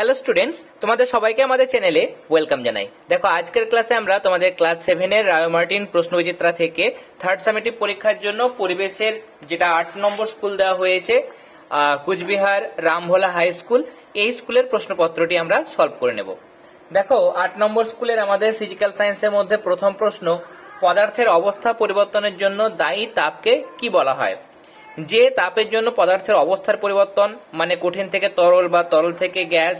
Hello students তোমাদের সবাইকে আমাদের চ্যানেলে ওয়েলকাম জানাই। দেখো, আজকের ক্লাসে আমরা তোমাদের ক্লাস সেভেনের রায় মার্টিন প্রশ্নবিচিত্রা থেকে থার্ড সামেটিভ পরীক্ষার জন্য পরিবেশের যেটা আট নম্বর স্কুল দেওয়া হয়েছে কুচবিহার রামভোলা হাই স্কুল এই স্কুলের প্রশ্নপত্রটি আমরা সলভ করে নেব। দেখো, আট নম্বর স্কুলের আমাদের ফিজিক্যাল সায়েন্সের মধ্যে প্রথম প্রশ্ন, পদার্থের অবস্থা পরিবর্তনের জন্য দায়ী তাপকে কি বলা হয়? যে তাপের জন্য পদার্থের অবস্থার পরিবর্তন মানে কঠিন থেকে তরল বা তরল থেকে গ্যাস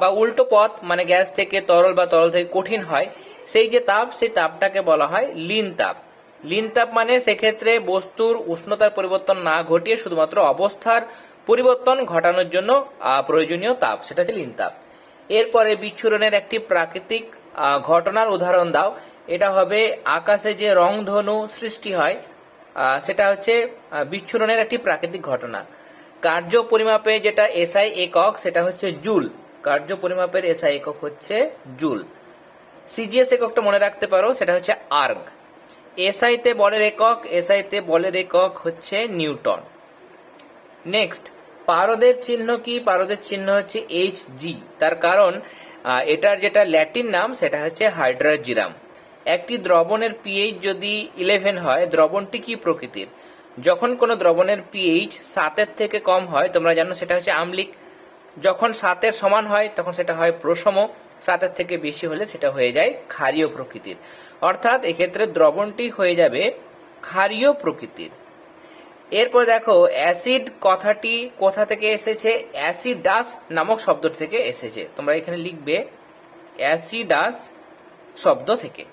বা উল্টো পথ মানে গ্যাস থেকে তরল বা তরল থেকে কঠিন হয়, সেই যে তাপ, সেই তাপটাকে বলা হয় লিন তাপ। লিন তাপ মানে সেক্ষেত্রে বস্তুর উষ্ণতার পরিবর্তন না ঘটিয়ে শুধুমাত্র অবস্থার পরিবর্তন ঘটানোর জন্য প্রয়োজনীয় তাপ, সেটা হচ্ছে লিন তাপ। এরপরে বিচ্ছুরণের একটি প্রাকৃতিক ঘটনার উদাহরণ দাও। এটা হবে আকাশে যে রংধনু সৃষ্টি হয় সেটা হচ্ছে বিচ্ছুরণের একটি প্রাকৃতিক ঘটনা। কার্য পরিমাপে যেটা এসআই একক, সেটা হচ্ছে জুল। কার্য পরিমাপের এসআই একক হচ্ছে জুল। সিজিএস এককটা মনে রাখতে পারো, সেটা হচ্ছে আর্গ। এসআই তে বলের একক এসআই তে বলের একক হচ্ছে নিউটন। নেক্সট, পারদের চিহ্ন কি? পারদের চিহ্ন হচ্ছে এইচ জি তার কারণ এটার যেটা ল্যাটিন নাম, সেটা হচ্ছে হাইড্রাজিরাম একটি দ্রবণের পিএইচ যদি ইলেভেন হয়, দ্রবণটি কি প্রকৃতির? যখন কোনো দ্রবণের পিএইচ সাতের থেকে কম হয়, তোমরা জানো সেটা হচ্ছে আম্লিক। যখন সাতের সমান হয়, তখন সেটা হয় প্রশম সাতের থেকে বেশি হলে সেটা হয়ে যায় ক্ষারীয় প্রকৃতির। অর্থাৎ এক্ষেত্রে দ্রবণটি হয়ে যাবে ক্ষারীয় প্রকৃতির। এরপর দেখো, অ্যাসিড কথাটি কোথা থেকে এসেছে? অ্যাসিডাস নামক শব্দ থেকে এসেছে। তোমরা এখানে লিখবে অ্যাসিডাস শব্দ থেকে।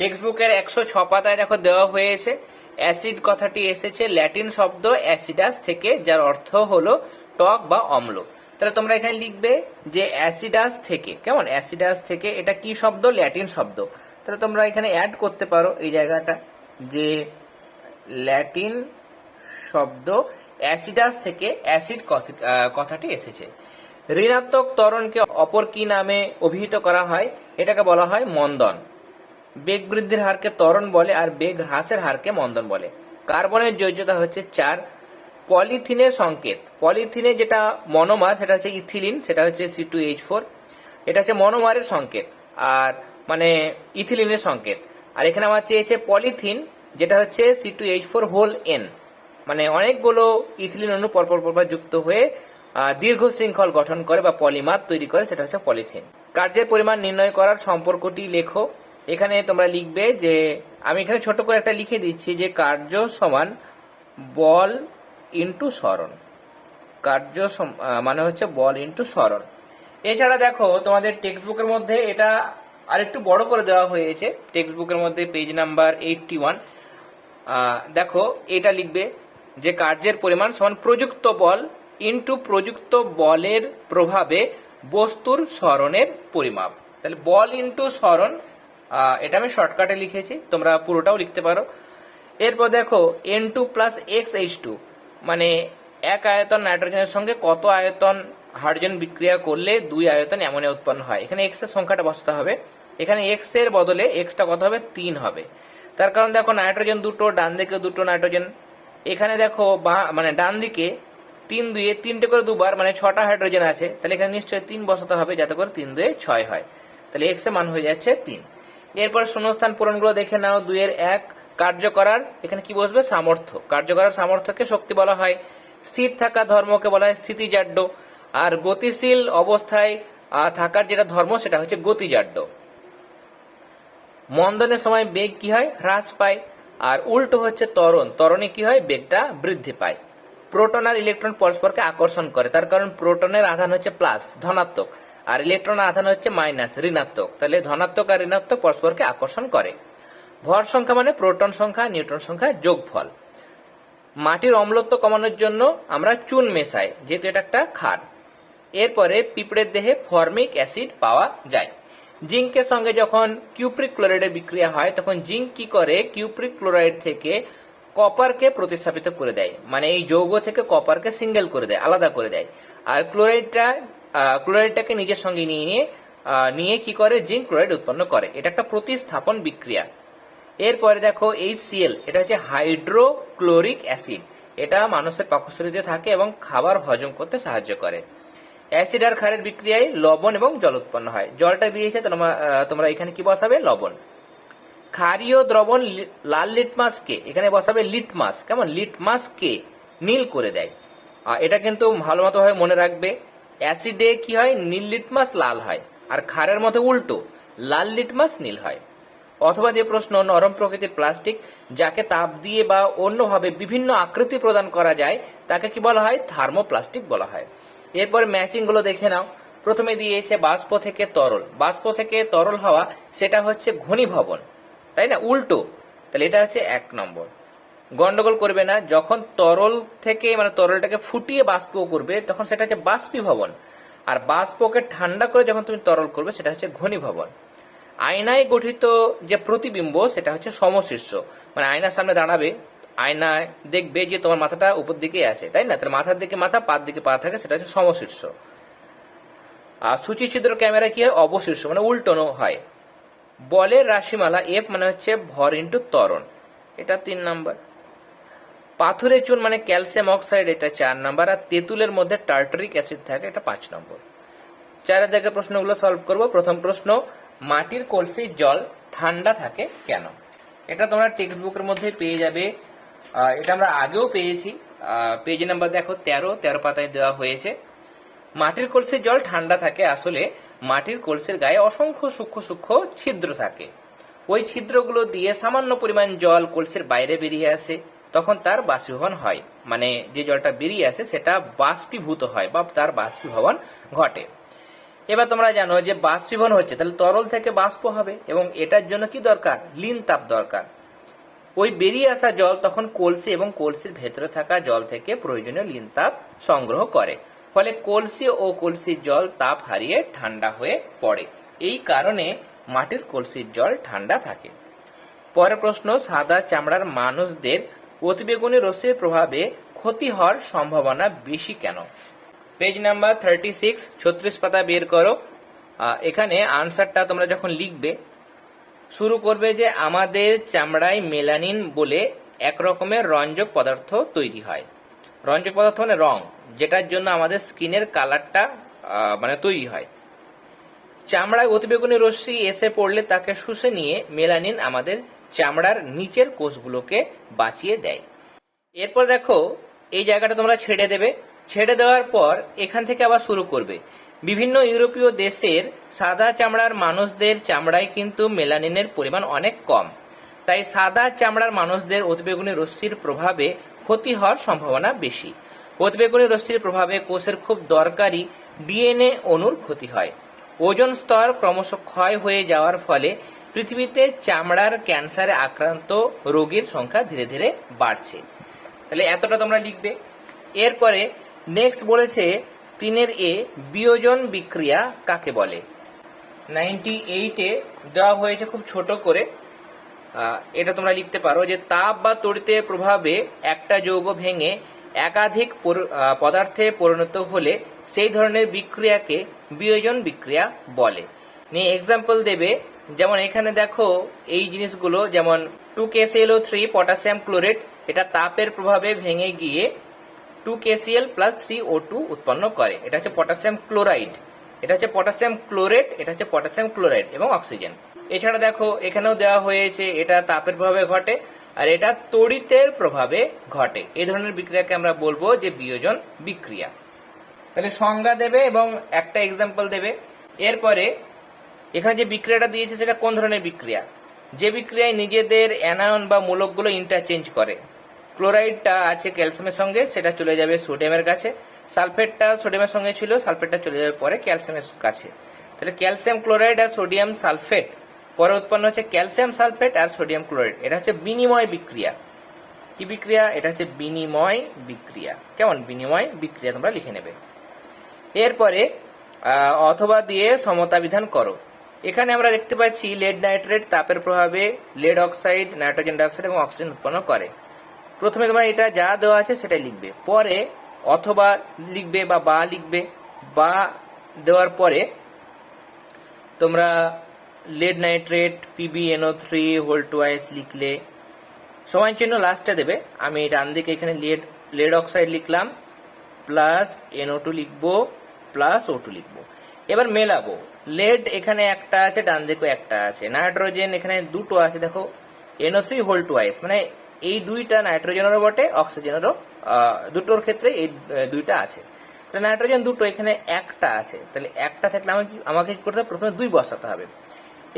টেক্সট বুকের একশো ছ পাতায় দেখো দেওয়া হয়েছে, অ্যাসিড কথাটি এসেছে, ল্যাটিন শব্দ অ্যাসিডাস থেকে, যার অর্থ হলো টক বা অম্ল। তাহলে তোমরা এখানে লিখবে যে অ্যাসিডাস থেকে। কেমন? অ্যাসিডাস থেকে, এটা কি শব্দ? ল্যাটিন শব্দ। তাহলে তোমরা এখানে অ্যাড করতে পারো এই জায়গাটা যে ল্যাটিন শব্দ অ্যাসিডাস থেকে অ্যাসিড কথাটি এসেছে। ঋণাত্মক ত্বরণকে অপর কি নামে অভিহিত করা হয়? এটাকে বলা হয় মন্দন। বেগ বৃদ্ধির হারকে ত্বরণ বলে আর বেগ হ্রাসের হারকে মন্দন বলে। কার্বনের যোজ্যতা হচ্ছে চার। পলিথিনের সংকেত। পলিথিনে যেটা মনোমার, সেটা হচ্ছে ইথিলিন, সেটা হচ্ছে সি টু এইচ ফোর এটা হচ্ছে মনোমারের সংকেত আর মানে ইথিলিনের সংকেত। আর এখানে আমার চেয়েছে পলিথিন, যেটা হচ্ছে C two H four whole n মানে অনেকগুলো ইথিলিন অণু পরপর পরপর যুক্ত হয়ে দীর্ঘ শৃঙ্খল গঠন করে বা পলিমার তৈরি করে, সেটা হচ্ছে পলিথিন। কার্যের পরিমাণ নির্ণয় করার সম্পর্কটি লেখো। এখানে তোমরা লিখবে যে আমি এখানে ছোট করে একটা লিখে দিচ্ছি যে কার্য সমান বল ইন্টু সরণ কার্য মানে হচ্ছে বল ইন্টু সরণ এছাড়া দেখো তোমাদের টেক্সট বুকের মধ্যে এটা আরেকটু বড় করে দেওয়া হয়েছে। টেক্সট বুকের মধ্যে পেজ নাম্বার এইটটি ওয়ান দেখো এটা লিখবে যে কার্যের পরিমাণ সমান প্রযুক্ত বল ইন্টু প্রযুক্ত বলের প্রভাবে বস্তুর সরণের পরিমাপ। তাহলে বল ইন্টু আহ, এটা আমি শর্টকাটে লিখেছি, তোমরা পুরোটাও লিখতে পারো। এরপর দেখো N two plus x H two মানে এক আয়তন নাইট্রোজেনের সঙ্গে কত আয়তন হাইড্রোজেন বিক্রিয়া করলে দুই আয়তন অ্যামোনিয়া উৎপন্ন হয়? এখানে এক্সের সংখ্যাটা বসাতে হবে। এখানে এক্সের বদলে এক্সটা কত হবে? তিন হবে। তার কারণ দেখো, নাইট্রোজেন দুটো, ডান দিকে দুটো নাইট্রোজেন। এখানে দেখো, বা মানে ডান দিকে তিন দুয়ে তিনটে করে দুবার মানে ছটা হাইড্রোজেন আছে, তাহলে এখানে নিশ্চয়ই তিন বসাতে হবে, যাতে করে তিন দুয়ে ছয় হয়। তাহলে এক্সের মান হয়ে যাচ্ছে তিন। এরপর শূন্যস্থান পূরণগুলো দেখে নাও, দুইয়ের এক, কার্য করার, এখানে কি বসবে? সামর্থ্য। কার্য করার সামর্থ্যকে শক্তি বলা হয়। স্থির থাকা ধর্মকে বলা হয় স্থিতিজাড্য। আর গতিশীল অবস্থায় থাকার যেটা ধর্ম, সেটা হচ্ছে গতিজাড্য। মন্দনের সময় বেগ কি হয়? হ্রাস পায়। আর উল্টো হচ্ছে ত্বরণ। ত্বরণে কি হয়? বেগটা বৃদ্ধি পায়। প্রোটন আর ইলেকট্রন পরস্পরকে আকর্ষণ করে। তার কারণ প্রোটনের আধান হচ্ছে প্লাস, ধনাত্মক। আর ইলেকট্রন আধান হচ্ছে মাইনাস ঋণাত্মক। তাহলে ধনাত্মক আর ঋণাত্মক পরস্পরকে আকর্ষণ করে। ভর সংখ্যা মানে প্রোটন সংখ্যা নিউট্রন সংখ্যা, যোগফল। মাটির অম্লত্ব কমানোর জন্য আমরা চুন মেশাই, যেহেতু এটা একটা খার এরপরে পিঁপড়ের দেহে ফর্মিক অ্যাসিড পাওয়া যায়। জিঙ্কের সঙ্গে যখন কিউপ্রিক ক্লোরাইডের বিক্রিয়া হয়, তখন জিঙ্ক কি করে? কিউপ্রিক ক্লোরাইড থেকে কপারকে প্রতিস্থাপিত করে দেয়। মানে এই যৌগ থেকে কপারকে সিঙ্গেল করে দেয়, আলাদা করে দেয়। আর ক্লোরাইডটা ক্লোরাইডটাকে নিজের সঙ্গে নিয়ে নিয়ে নিয়ে কি করে? জিঙ্ক ক্লোরাইড উৎপন্ন করে। এটা একটা প্রতিস্থাপন বিক্রিয়া। এরপরে দেখো এই সিএল এটা হচ্ছে হাইড্রোক্লোরিক অ্যাসিড। এটা মানুষের পাকস্থলীতে থাকে এবং খাবার হজম করতে সাহায্য করে। অ্যাসিড আর ক্ষারের বিক্রিয়ায় লবণ এবং জল উৎপন্ন হয়। জলটা দিয়েছে তোমরা এখানে কি বসাবে? লবণ। ক্ষারীয় দ্রবণ লাল লিটমাসকে এখানে বসাবে লিটমাস কেমন? লিটমাসকে নীল করে দেয়। এটা কিন্তু ভালো মতো ভাবে মনে রাখবে। অ্যাসিডে কি হয়? নীল লিটমাস লাল হয়। আর ক্ষারের মতো উল্টো, লাল লিটমাস নীল হয়। অথবা যে প্রশ্ন, নরম প্রকৃতির প্লাস্টিক, যাকে তাপ দিয়ে বা অন্যভাবে বিভিন্ন আকৃতি প্রদান করা যায়, তাকে কি বলা হয়? থার্মোপ্লাস্টিক বলা হয়। এরপর ম্যাচিংগুলো দেখে নাও। প্রথমে দিয়েছে বাষ্প থেকে তরল। বাষ্প থেকে তরল হওয়া, সেটা হচ্ছে ঘনীভবন। তাই না? উল্টো। তাহলে এটা হচ্ছে এক নম্বর। গন্ডগোল করবে না, যখন তরল থেকে মানে তরলটাকে ফুটিয়ে বাষ্প করবে, তখন সেটা হচ্ছে বাষ্পীভবন। আর বাষ্পকে ঠান্ডা করে যখন তুমি তরল করবে, সেটা হচ্ছে ঘনীভবন। আয়নায় গঠিত যে প্রতিবিম্ব, সেটা হচ্ছে সমশীর্ষ। মানে আয়নার সামনে দাঁড়াবে, আয়নায় দেখবে যে তোমার মাথাটা উপর দিকে আছে, তাই না? তার মাথার দিকে মাথা, পার দিকে পা থাকে, সেটা হচ্ছে সমশীর্ষ। আর সূচিছিদ্র ক্যামেরা কি হয়? অবশীর্ষ মানে উল্টোনো হয়। বলের রাশিমালা এফ মানে হচ্ছে ভর ইন্টু ত্বরণ। এটা তিন নাম্বার। পাথরের চুন মানে ক্যালসিয়াম অক্সাইড এটা চার নাম্বার, আর তেঁতুলের মধ্যে টার্টারিক অ্যাসিড থাকে এটা পাঁচ নম্বর। চার জায়গায় প্রশ্নগুলো সলভ করব। প্রথম প্রশ্ন, মাটির কলসির জল ঠান্ডা থাকে কেন? এটা তোমরা টেক্সট বুকের মধ্যে পেয়ে যাবে। এটা আমরা আগেও পেয়েছি। পেজ নাম্বার দেখো, তেরো তেরো পাতায় দেওয়া হয়েছে। মাটির কলসির জল ঠান্ডা থাকে, আসলে মাটির কলসির গায়ে অসংখ্য সূক্ষ্ম সূক্ষ্ম ছিদ্র থাকে। ওই ছিদ্রগুলো দিয়ে সামান্য পরিমাণ জল কলসির বাইরে বেরিয়ে আসে। তখন তার বাষ্পীভবন হয়। মানে যে জলটা বেরিয়ে আসে, সেটা বাষ্পীভূত হয় বা তার বাষ্পীভবন ঘটে। এবার তোমরা জানো যে বাষ্পীভবন হচ্ছে, তাহলে তরল থেকে বাষ্প হবে এবং এটার জন্য কি দরকার? লিন তাপ দরকার। ওই বেরিয়ে আসা জল তখন কলসি এবং কলসির ভেতরে থাকা জল থেকে প্রয়োজনীয় লিন তাপ সংগ্রহ করে। ফলে কলসি ও কলসির জল তাপ হারিয়ে ঠান্ডা হয়ে পড়ে। এই কারণে মাটির কলসির জল ঠান্ডা থাকে। পরের প্রশ্ন, সাদা চামড়ার মানুষদের অতিবেগুনি রশ্মির প্রভাবে ক্ষতি হওয়ার সম্ভাবনা বেশি কেন? পেজ নাম্বার থার্টি সিক্স ছত্রিশ পাতা বের করো। এখানে আনসারটা তোমরা যখন লিখবে, শুরু করবে যে আমাদের চামড়ায় মেলানিন বলে এক রকমের রঞ্জক পদার্থ তৈরি হয়। রঞ্জক পদার্থ মানে রং, যেটার জন্য আমাদের স্কিনের কালারটা মানে তৈরি হয়। চামড়ায় অতিবেগুনি রশ্মি এসে পড়লে তাকে শুষে নিয়ে মেলানিন আমাদের চামড়ার নিচের কোষগুলোকে বাঁচিয়ে দেয়। এরপর দেখো, এই জায়গাটা তোমরা ছেড়ে দেবে। ছেড়ে দেওয়ার পর এখান থেকে আবার শুরু করবে। বিভিন্ন ইউরোপীয় দেশের সাদা চামড়ার মানুষদের চামড়ায় কিন্তু মেলানিনের পরিমাণ অনেক কম। তাই সাদা চামড়ার মানুষদের অতিবেগুনি রশ্মির প্রভাবে ক্ষতি হওয়ার সম্ভাবনা বেশি। অতিবেগুনি রশ্মির প্রভাবে কোষের খুব দরকারি ডিএনএ অণুর ক্ষতি হয়। ওজন স্তর ক্রমশ ক্ষয় হয়ে যাওয়ার ফলে পৃথিবীতে চামড়ার ক্যান্সারে আক্রান্ত রোগীর সংখ্যা ধীরে ধীরে বাড়ছে। তাহলে এতটা তোমরা লিখবে। এরপরে নেক্সট বলেছে, তিনের এ বিয়োজন বিক্রিয়া কাকে বলে? নাইনটি এইটে দেওয়া হয়েছে খুব ছোট করে। এটা তোমরা লিখতে পারো যে, তাপ বা তড়িতের প্রভাবে একটা যৌগ ভেঙে একাধিক পদার্থে পরিণত হলে সেই ধরনের বিক্রিয়াকে বিয়োজন বিক্রিয়া বলে। নিয়ে এক্সাম্পল দেবে যেমন এখানে দেখো, এই জিনিসগুলো যেমন two KClO three potassium chlorate এটা তাপের প্রভাবে ভেঙে গিয়ে two KCl plus three O two উৎপন্ন করে। এটা হচ্ছে পটাশিয়াম ক্লোরাইড এটা হচ্ছে পটাশিয়াম ক্লোরেট এটা হচ্ছে পটাশিয়াম ক্লোরাইড এবং অক্সিজেন এছাড়া দেখো, এখানেও দেওয়া হয়েছে, এটা তাপের প্রভাবে ঘটে আর এটা তড়িতের প্রভাবে ঘটে। এই ধরনের বিক্রিয়াকে আমরা বলব যে বিয়োজন বিক্রিয়া। তাহলে সংজ্ঞা দেবে এবং একটা এক্সাম্পল দেবে। এরপরে এখানে যে বিক্রিয়াটা দিয়েছে সেটা কোন ধরনের বিক্রিয়া? যে বিক্রিয়ায় নিজেদের অ্যানায়ন বা মূলকগুলো ইন্টারচেঞ্জ করে। ক্লোরাইডটা আছে ক্যালসিয়ামের সঙ্গে, সেটা চলে যাবে সোডিয়ামের কাছে। সালফেটটা সোডিয়ামের সঙ্গে ছিল, সালফেটটা চলে যাবে পরে ক্যালসিয়ামের কাছে। তাহলে ক্যালসিয়াম ক্লোরাইড আর সোডিয়াম সালফেট, পরে উৎপন্ন হচ্ছে ক্যালসিয়াম সালফেট আর সোডিয়াম ক্লোরাইড। এটা হচ্ছে বিনিময় বিক্রিয়া। কি বিক্রিয়া? এটা হচ্ছে বিনিময় বিক্রিয়া। কেমন বিনিময় বিক্রিয়া? তোমরা লিখে নেবে। এরপরে অথবা দিয়ে সমতা বিধান করো। এখানে আমরা দেখতে পাচ্ছি লেড নাইট্রেট তাপের প্রভাবে লেড অক্সাইড নাইট্রোজেন ডাইঅক্সাইড এবং অক্সিজেন উৎপন্ন করে। প্রথমে তোমরা এটা যা দেওয়া আছে সেটাই লিখবে। পরে অথবা লিখবে বা বা লিখবে। বা দেওয়ার পরে তোমরা lead nitrate PbNO three whole twice লিখলে সময় চিহ্ন লাস্টে দেবে। আমি ডান দিকে এখানে লেড লেড অক্সাইড লিখলাম প্লাস এনও টু লিখব প্লাস ও টু লিখব। এবার মেলাবো। লেড এখানে একটা আছে, ডান দিকেও একটা আছে। নাইট্রোজেন এখানে দুটো আছে, দেখো। এনও থ্রি হোল টুয়াইস মানে এই দুইটা নাইট্রোজেনেরও বটে, অক্সিজেনেরও দুটোর ক্ষেত্রে এই দুইটা আছে। তাহলে নাইট্রোজেন দুটো, এখানে একটা আছে। তাহলে একটা থাকলে আমাকে আমাকে কি করতে হবে? প্রথমে দুই বসাতে হবে।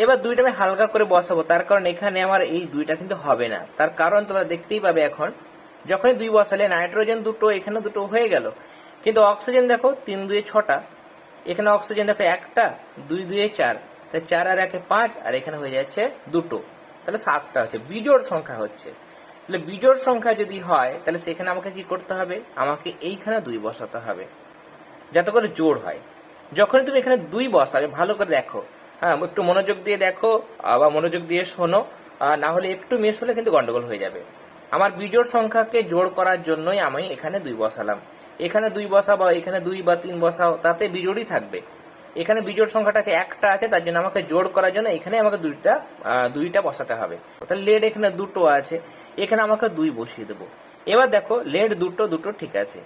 এবার দুইটা আমি হালকা করে বসাবো, তার কারণ এখানে আমার এই দুইটা কিন্তু হবে না। তার কারণ তোমরা দেখতেই পাবে এখন, যখনই দুই বসালে, নাইট্রোজেন দুটো, এখানে দুটো হয়ে গেল। কিন্তু অক্সিজেন দেখো, তিন দুয়ে ছটা। এখানে অক্সিজেন দেখো একটা, দুই, দুয়ে চার। তাহলে চার আর একে পাঁচ, আর এখানে হয়ে যাচ্ছে দুটো। তাহলে সাতটা হচ্ছে। বিজোড় সংখ্যা হচ্ছে। তাহলে বিজোড় সংখ্যা যদি হয়, তাহলে সেখানে আমাকে কি করতে হবে? আমাকে এইখানে দুই বসাতে হবে। যাতে করে জোড় হয়। যখনই তুমি এখানে দুই বসাবে, ভালো করে দেখো। হ্যাঁ একটু মনোযোগ দিয়ে দেখো, আবার মনোযোগ দিয়ে শোনো। না হলে একটু মিস হলে কিন্তু গন্ডগোল হয়ে যাবে। আমার বিজোড় সংখ্যাকে জোড় করার জন্যই আমি এখানে দুই বসালাম। এখানে দুই বসা বা এখানে দুই বা তিন বসাও তাতে বিজোড়ই থাকবে। এখানে বিজোড় সংখ্যাটা আছে, একটা আছে, তার জন্য আমাকে জোড় করার জন্য এখানে আমাকে দুইটা দুইটা বসাতে হবে। তাহলে লেড এখানে দুটো আছে, এখানে আমাকে দুই বসিয়ে দেবো। এবার দেখো, লেড দুটো দুটো ঠিক আছে।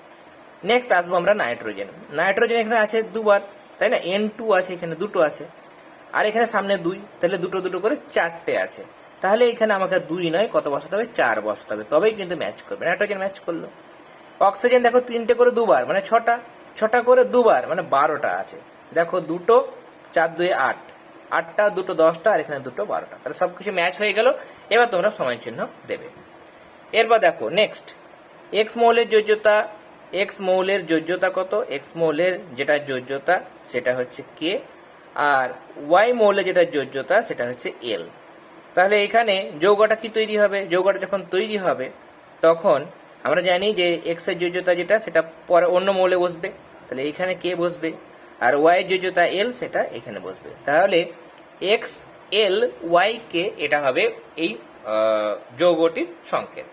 নেক্সট আসব আমরা নাইট্রোজেন। নাইট্রোজেন এখানে আছে দুবার, তাই না? এন টু আছে, এখানে দুটো আছে। আর এখানে সামনে দুই, তাহলে দুটো দুটো করে চারটে আছে। তাহলে এখানে আমাকে দুই নয়, কত বসাতে হবে? চার বসাতে হবে। তবেই কিন্তু ম্যাচ করবে। নাইট্রোজেন ম্যাচ করল। অক্সিজেন দেখো তিনটে করে দুবার মানে ছটা ছটা করে দুবার মানে বারোটা আছে। দেখো দুটো, চার দুই আট। আটটা, দুটো, দশটা, আর এখানে দুটো, বারোটা। তাহলে সবকিছু ম্যাচ হয়ে গেল, এবার তোমরা সময় চিহ্ন দেবে। এরপর দেখো নেক্সট এক্স মৌলের যোজ্যতা এক্স মৌলের যোজ্যতা কত? এক্স মৌলের যেটা যোজ্যতা, সেটা হচ্ছে কে আর ওয়াই মৌলের যেটা যোজ্যতা, সেটা হচ্ছে এল তাহলে এখানে যৌগটা কি তৈরি হবে? যৌগটা যখন তৈরি হবে, তখন আমরা জানি যে এক্সের যোজ্যতা যেটা, সেটা পরে অন্য মৌলে বসবে। তাহলে এখানে কে বসবে? আর ওয়াই যোজ্যতা এল সেটা এখানে বসবে। তাহলে এক্স এল ওয়াই কে এটা হবে এই যৌগটির সংকেত।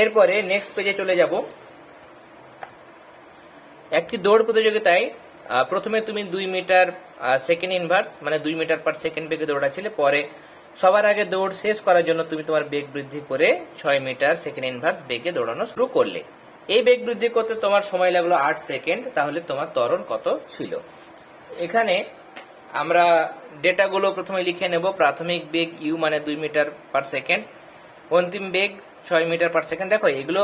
এরপরে নেক্সট পেজে চলে যাব। একটি দৌড় প্রতিযোগিতায় প্রথমে তুমি দুই মিটার সেকেন্ড ইনভার্স মানে দুই মিটার পার সেকেন্ড বেগে দৌড়াচ্ছিলে, পরে সবার আগে দৌড় শেষ করার জন্য তুমি তোমার বেগ বৃদ্ধি করে ছয় মিটার সেকেন্ড ইনভার্স বেগে দৌড়ানো শুরু করলে। এই বেগ বৃদ্ধি করতে তোমার সময় লাগল আট সেকেন্ড তাহলে তোমার ত্বরণ কত ছিল? এখানে আমরা ডেটাগুলো প্রথমে লিখে নেব। প্রাথমিক বেগ ইউ মানে দুই মিটার পার সেকেন্ড অন্তিম বেগ ছয় মিটার পার সেকেন্ড দেখো, এগুলো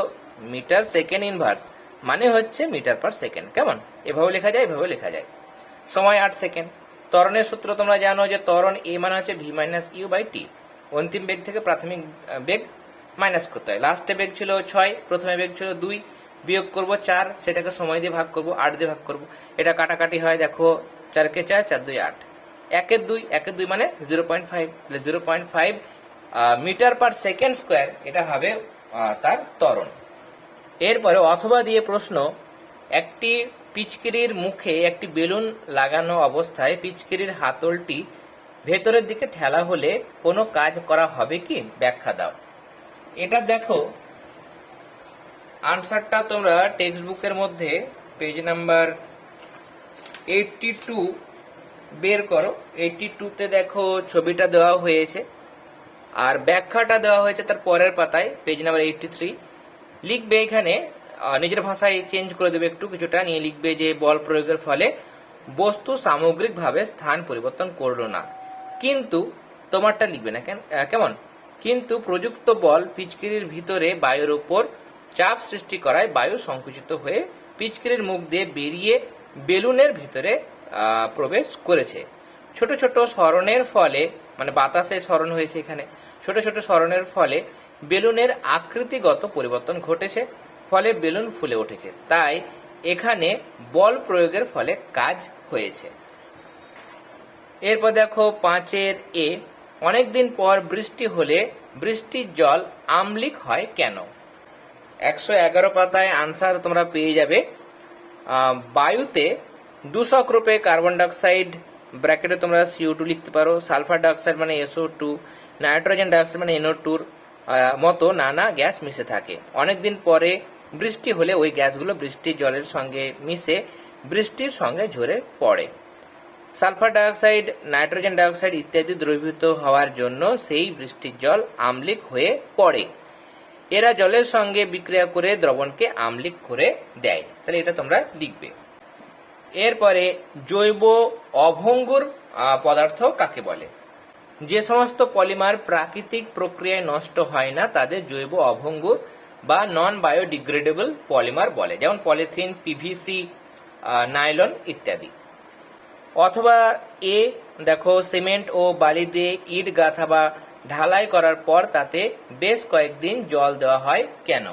মিটার সেকেন্ড ইনভার্স মানে হচ্ছে মিটার পার সেকেন্ড কেমন? এভাবে লেখা যায়, এভাবে লেখা যায়। সময় আট সেকেন্ড ত্বরণের সূত্র তোমরা জানো যে ত্বরণ এ মানে হচ্ছে v minus u by t অন্তিম বেগ থেকে প্রাথমিক বেগ মাইনাস করতে হয়। লাস্টে বেগ ছিল ছয়, প্রথমে বেগ ছিল দুই, বিয়োগ করব চার, সেটাকে সময় দিয়ে ভাগ করব, আট দিয়ে ভাগ করব। এটা কাটাকাটি হয়, দেখো, চারকে চার চার দুই, আট। একের দুই একের দুই মানে zero point five zero point five metre per second square, এটা হবে তার ত্বরণ এরপরে অথবা দিয়ে প্রশ্ন, একটি পিচকিরির মুখে একটি বেলুন লাগানো অবস্থায় পিচকিরির হাতলটি ভেতরের দিকে ঠেলা হলে কোনো কাজ করা হবে কি? ব্যাখ্যা দাও। এটা দেখো। আনসারটা তোমরা টেক্সট বুকের মধ্যে, পেজ নাম্বার এইটটি টু বের করো। এইটটি টুতে দেখো ছবিটা দেওয়া হয়েছে। আর ব্যাখ্যাটা দেওয়া হয়েছে তার পরের পাতায়, পেজ নাম্বার এইটটি থ্রি। লিখবে এখানে নিজের ভাষায় চেঞ্জ করে দেবে একটু কিছুটা, নিয়ে লিখবে যে বল প্রয়োগের ফলে বস্তু সামগ্রিকভাবে স্থান পরিবর্তন করল না। কিন্তু তোমারটা লিখবে না কেন? কেমন? কিন্তু প্রযুক্ত বল পিচকিরির ভিতরে বায়ুর উপর চাপ সৃষ্টি করায় বায়ু সংকুচিত হয়ে পিচকিরির মুখ দিয়ে বেরিয়ে বেলুনের ভিতরে প্রবেশ করেছে। ছোট ছোট স্মরণের ফলে মানে বাতাসে স্মরণ হয়েছে এখানে, ছোট ছোট স্মরণের ফলে বেলুনের আকৃতিগত পরিবর্তন ঘটেছে। ফলে বেলুন ফুলে উঠেছে। তাই এখানে বল প্রয়োগের ফলে কাজ হয়েছে। এরপর দেখো পাঁচের এ, অনেকদিন পর বৃষ্টি হলে বৃষ্টির জল আমলিক হয় কেন? একশো এগারো পাতায় আনসার তোমরা পেয়ে যাবে। বায়ুতে দূষক রূপে কার্বন ডাইঅক্সাইড ব্র্যাকেটে তোমরা সিও টু লিখতে পারো। সালফার ডাইঅক্সাইড মানে এসও টু নাইট্রোজেন ডাইঅক্সাইড মানে এনও টুর মতো নানা গ্যাস মিশে থাকে। অনেকদিন পরে বৃষ্টি হলে ওই গ্যাসগুলো বৃষ্টির জলের সঙ্গে মিশে বৃষ্টির সঙ্গে ঝরে পড়ে। সালফার ডাইঅক্সাইড, নাইট্রোজেন ডাইঅক্সাইড ইত্যাদি দ্রবীভূত হওয়ার জন্য সেই বৃষ্টির জল আম্লিক হয়ে পড়ে। এরা জলের সঙ্গে বিক্রিয়া করে দ্রবণকে আম্লিক করে দেয়। তাহলে এটা তোমরা লিখবে। এরপরে জৈব অভঙ্গুর পদার্থ কাকে বলে? যে সমস্ত পলিমার প্রাকৃতিক প্রক্রিয়ায় নষ্ট হয় না, তাদের জৈব অভঙ্গুর বা নন বায়োডিগ্রেডেবল পলিমার বলে, যেমন পলিথিন পিভিসি নাইলন ইত্যাদি। অথবা এ দেখো সিমেন্ট ও বালি দিয়ে ইট গাঁথা বা ঢালাই করার পর তাতে বেশ কয়েকদিন জল দেওয়া হয় কেন?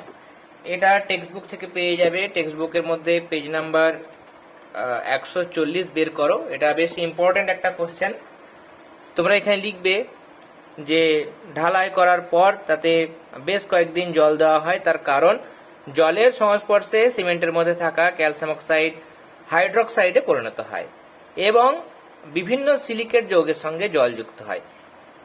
এটা টেক্সট বুক থেকে পেয়ে যাবে। টেক্সট বুকের মধ্যে পেজ নাম্বার একশো চল্লিশ বের করো। এটা বেশ ইম্পর্টেন্ট একটা কোশ্চেন তোমরা এখানে লিখবে যে ঢালাই করার পর তাতে বেশ কয়েকদিন জল দেওয়া হয়, তার কারণ জলের সংস্পর্শে সিমেন্টের মধ্যে থাকা ক্যালসিয়াম অক্সাইড, হাইড্রোক্সাইডে পরিণত হয় এবং বিভিন্ন সিলিকেট যৌগের সঙ্গে জল যুক্ত হয়।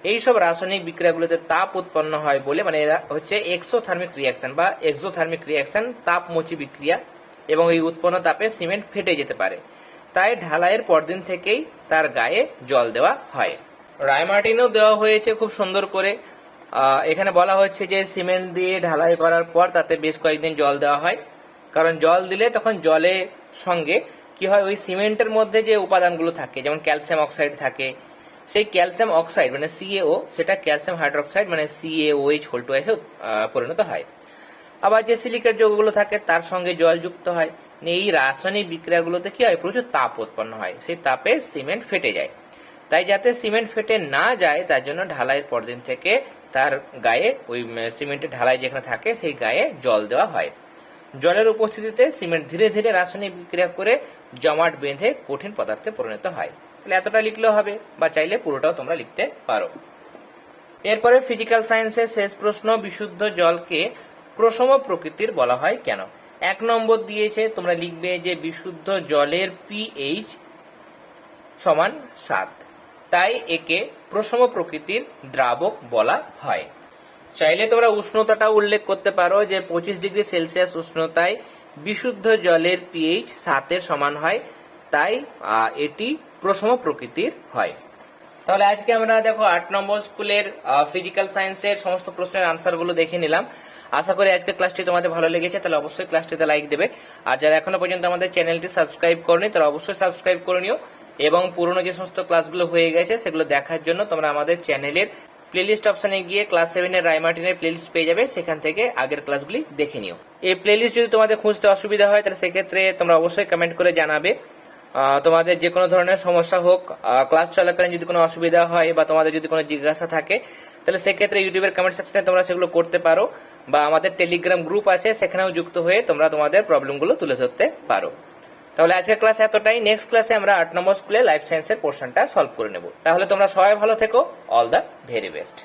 এইসব রাসায়নিক বিক্রিয়াগুলোতে তাপ উৎপন্ন হয় বলে মানে এরা হচ্ছে এক্সোথার্মিক রিয়াকশন বা এক্সোথার্মিক রিয়াকশন তাপমোচী বিক্রিয়া এবং এই উৎপন্ন তাপে সিমেন্ট ফেটে যেতে পারে। তাই ঢালাইয়ের পরদিন থেকেই তার গায়ে জল দেওয়া হয়। রায়মার্টিনও দেওয়া হয়েছে খুব সুন্দর করে। এখানে বলা হচ্ছে যে সিমেন্ট দিয়ে ঢালাই করার পর তাতে বেশ কয়েকদিন জল দেওয়া হয়। কারণ জল দিলে তখন জলের সঙ্গে কি হয়, ওই সিমেন্টের মধ্যে যে উপাদানগুলো থাকে, যেমন ক্যালসিয়াম অক্সাইড থাকে, সেই ক্যালসিয়াম অক্সাইড মানে সিএও সেটা ক্যালসিয়াম হাইড্রোক্সাইড মানে C A O H whole two এসে পরিণত হয়। আবার যে সিলিকেট যৌগগুলো থাকে, তার সঙ্গে জল যুক্ত হয়। এই রাসায়নিক বিক্রিয়াগুলোতে কি হয়, প্রচুর তাপ উৎপন্ন হয়। সেই তাপে সিমেন্ট ফেটে যায়। তাই যাতে সিমেন্ট ফেটে না যায়, তার জন্য ঢালাইয়ের পরদিন থেকে তার গায়ে ওই সিমেন্টের ঢালাই যেখানে থাকে, সেই গায়ে জল দেওয়া হয়। জলের উপস্থিতিতে সিমেন্ট ধীরে ধীরে রাসায়নিক বিক্রিয়া করে জমাট বেঁধে কঠিন পদার্থে পরিণত হয়। তাহলে এতটা লিখলেও হবে, বা চাইলে পুরোটাও তোমরা লিখতে পারো। এরপরে ফিজিক্যাল সায়েন্সের শেষ প্রশ্ন, বিশুদ্ধ জলকে প্রসম প্রকৃতির বলা হয় কেন? এক নম্বর দিয়েছে, তোমরা লিখবে যে বিশুদ্ধ জলের পিএইচ সমান সাত। তাই একে প্রসম প্রকৃতির দ্রাবক বলা হয়। চাইলে তোমরা উষ্ণতাটা উল্লেখ করতে পারো যে পঁচিশ ডিগ্রি সেলসিয়াস উষ্ণতায় বিশুদ্ধ জলের পিএইচ সাতের সমান হয়, তাই এটি প্রসম প্রকৃতির হয়। তাহলে আজকে আমরা দেখো আট নম্বর স্কুলের ফিজিক্যাল সায়েন্সের সমস্ত প্রশ্নের আনসারগুলো দেখে নিলাম। আশা করি আজকে ক্লাসটি তোমাদের ভালো লেগেছে, তাহলে অবশ্যই ক্লাসটিতে লাইক দেবে। আর যারা এখনও পর্যন্ত আমাদের চ্যানেলটি সাবস্ক্রাইব করনি, তারা অবশ্যই সাবস্ক্রাইব করে নিও। এবং পুরনো যে সমস্ত ক্লাসগুলো হয়ে গেছে, সেগুলো দেখার জন্য তোমরা আমাদের চ্যানেলের প্লেলিস্ট অপশনে গিয়ে ক্লাস সেভেনের রাইমার্টিনের প্লেলিস্ট পেয়ে যাবে, সেখান থেকে আগের ক্লাসগুলি দেখে নিও। এই প্লেলিস্ট যদি তোমাদের খুঁজতে অসুবিধা হয়, তাহলে সেক্ষেত্রে তোমরা অবশ্যই কমেন্ট করে জানাবে। তোমাদের যে কোনো ধরনের সমস্যা হোক ক্লাস চলাকালীন যদি কোনো অসুবিধা হয় বা তোমাদের যদি কোনো জিজ্ঞাসা থাকে, তাহলে সেক্ষেত্রে ইউটিউবের কমেন্ট সেকশনে তোমরা সেগুলো করতে পারো বা আমাদের টেলিগ্রাম গ্রুপ আছে, সেখানেও যুক্ত হয়ে তোমরা তোমাদের প্রবলেমগুলো তুলে ধরতে পারো। তাহলে আজকের ক্লাস এতটাই। নেক্সট ক্লাসে আমরা আট নম্বর স্কুলে লাইফ সায়েন্সের পোর্শনটা সলভ করে নেব। তাহলে তোমরা সবাই ভালো থেকো। All the very best